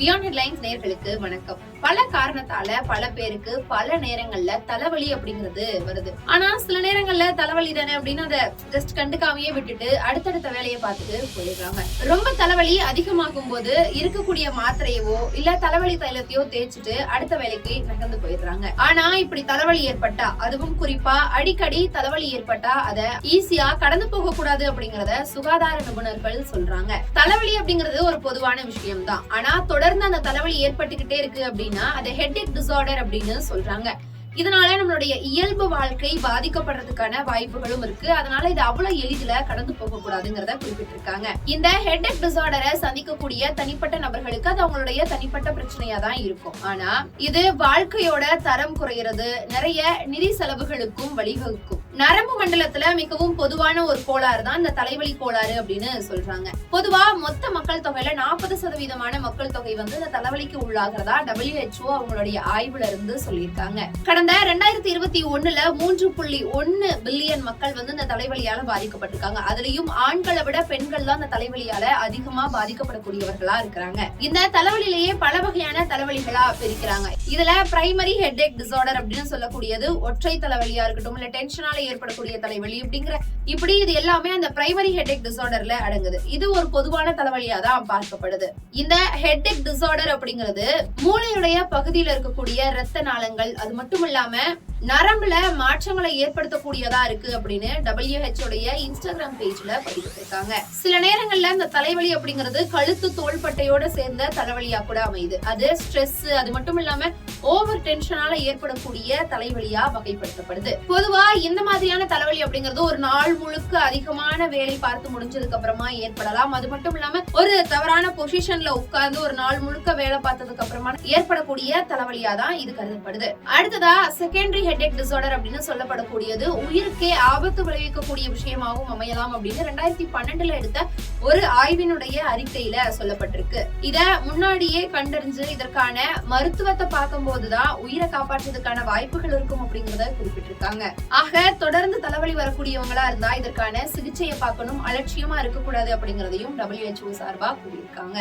Beyond headlines நேர்களுக்கு வணக்கம். பல காரணத்தால பல பேருக்கு பல நேரங்கள்ல தலைவலி அப்படிங்கிறது வருது. ஆனா சில நேரங்கள்ல தலைவலி தானே அப்படின்னு அதை ஜஸ்ட் கண்டுக்காமையே விட்டுட்டு அடுத்தடுத்த வேலையை பார்த்துட்டு போயிடுறாங்க. ரொம்ப தலைவலி அதிகமாகும் போது இருக்கக்கூடிய மாத்திரையவோ இல்ல தலைவலி தைலத்தையோ தேய்ச்சிட்டு அடுத்த வேலைக்கு நகர்ந்து போயிடுறாங்க. ஆனா இப்படி தலைவலி ஏற்பட்டா அதுவும் குறிப்பா அடிக்கடி தலைவலி ஏற்பட்டா அதை ஈஸியா கடந்து போக கூடாது அப்படிங்கறத சுகாதார நிபுணர்கள் சொல்றாங்க. தலைவலி அப்படிங்கிறது ஒரு பொதுவான விஷயம் தான் ஆனா தொடர்ந்து அந்த தலைவலி ஏற்பட்டுக்கிட்டே இருக்கு அப்படின்னு அதை ஹெட்ஏக் டிசார்டர் அப்படின்னு சொல்றாங்க. இதனால நம்மளுடைய இயல்பு வாழ்க்கை பாதிக்கப்படுறதுக்கான வாய்ப்புகளும் இருக்கு. அதனால இது அவ்வளவு எளிதில கடந்து போக கூடாதுங்கிறத குறிப்பிட்டிருக்காங்க. இந்த ஹெட்ஏக் டிசார்டரை சந்திக்கக்கூடிய தனிப்பட்ட நபர்களுக்கு அது அவங்களுடைய தனிப்பட்ட பிரச்சனையா தான் இருக்கும். ஆனா இது வாழ்க்கையோட தரம் குறையிறது நிறைய நிதி செலவுகளுக்கும் வழிவகுக்கும். நரம்பு மண்டலத்துல மிகவும் பொதுவான ஒரு கோளாறு தான் இந்த தலைவலி கோளாறு அப்படின்னு சொல்றாங்க. பொதுவா மொத்த மக்கள் தொகையில நாற்பது சதவீதமான மக்கள் தொகை வந்து இந்த தலைவலிக்கு உள்ளாகிறதா டபிள்யூஹெச்ஓ அவங்களுடைய ஆய்வுல இருந்து சொல்லியிருக்காங்க. கடந்த ரெண்டாயிரத்தி இருபத்தி ஒண்ணுல மூன்று புள்ளி ஒன்னு பில்லியன் மக்கள் வந்து இந்த தலைவலியால பாதிக்கப்பட்டிருக்காங்க. அதுலயும் ஆண்களை விட பெண்கள் தான் இந்த தலைவலியால அதிகமா பாதிக்கப்படக்கூடியவர்களா இருக்கிறாங்க. இந்த தலைவலியிலேயே பல வகையான தலைவலிகளா பிரிக்கிறாங்க. இதுல பிரைமரி ஹெட்ஏக் டிசார்டர் அப்படின்னு சொல்லக்கூடியது ஒற்றை தலைவலியா இருக்கட்டும் இல்ல டென்ஷனால ஏற்படக்கூடிய தலைவலி அப்படிங்கிற இப்படி இது எல்லாமே அந்த பிரைமரி ஹெட்ஏக் டிசார்டர்ல அடங்குது. இது ஒரு பொதுவான தலைவலியா தான் பார்க்கப்படுது. இந்த ஹெட்ஏக் டிசார்டர் அப்படிங்கிறது மூளையுடைய பகுதியில இருக்கக்கூடிய இரத்த நாளங்கள் அது மட்டும் இல்லாம நரம்புல மாற்றங்களை ஏற்படுத்தக்கூடியதா இருக்கு அப்படின்னு WHO உடைய இன்ஸ்டாகிராம் பேஜ்ல பதிவிட்டிருக்காங்க. சில நேரங்கள்ல இந்த தலைவலி அப்படிங்கிறது கழுத்து தோள்பட்டையோட சேர்ந்த தலைவலியா கூட அமையுது. அது ஸ்ட்ரெஸ் அது மட்டும் இல்லாம ஓவர் டென்ஷனால ஏற்படக்கூடிய தலைவலியா வகைப்படுத்தப்படுது. பொதுவா இந்த மாதிரியான தலைவலி அப்படிங்கிறது ஒரு நாள் முழுக்க அதிகமான வேலை பார்த்து முடிஞ்சதுக்கு அப்புறமா ஏற்படலாம். அது மட்டும் இல்லாம ஒரு தவறான பொசிஷன்ல உட்கார்ந்து ஒரு நாள் முழுக்க வேலை பார்த்ததுக்கு அப்புறமா ஏற்படக்கூடிய தலைவலியா தான் இது கருதப்படுது. அடுத்ததா செகண்டரி ஹெட்ஏக் டிசார்டர் அப்படின்னு சொல்லப்படக்கூடியது. உயிருக்கே ஆபத்து விளைவிக்கக்கூடிய விஷயமாகவும் அமையலாம் அப்படின்னு ரெண்டாயிரத்தி பன்னெண்டுல எடுத்த ஒரு ஆய்வினுடைய அறிக்கையில சொல்லப்பட்டிருக்கு. இத முன்னாடியே கண்டறிஞ்சு இதற்கான மருத்துவத்தை பார்க்கும்போதுதான் உயிரை காப்பாற்றுறதுக்கான வாய்ப்புகள் இருக்கும் அப்படிங்கறத குறிப்பிட்டிருக்காங்க. ஆக தொடர்ந்து தலைவலி வரக்கூடியவங்களா இருந்தா இதற்கான சிகிச்சையை பார்க்கணும் அலட்சியமா இருக்கக்கூடாது அப்படிங்கறதையும் டபிள்யூஹெச்ஓ சார்பா கூறியிருக்காங்க.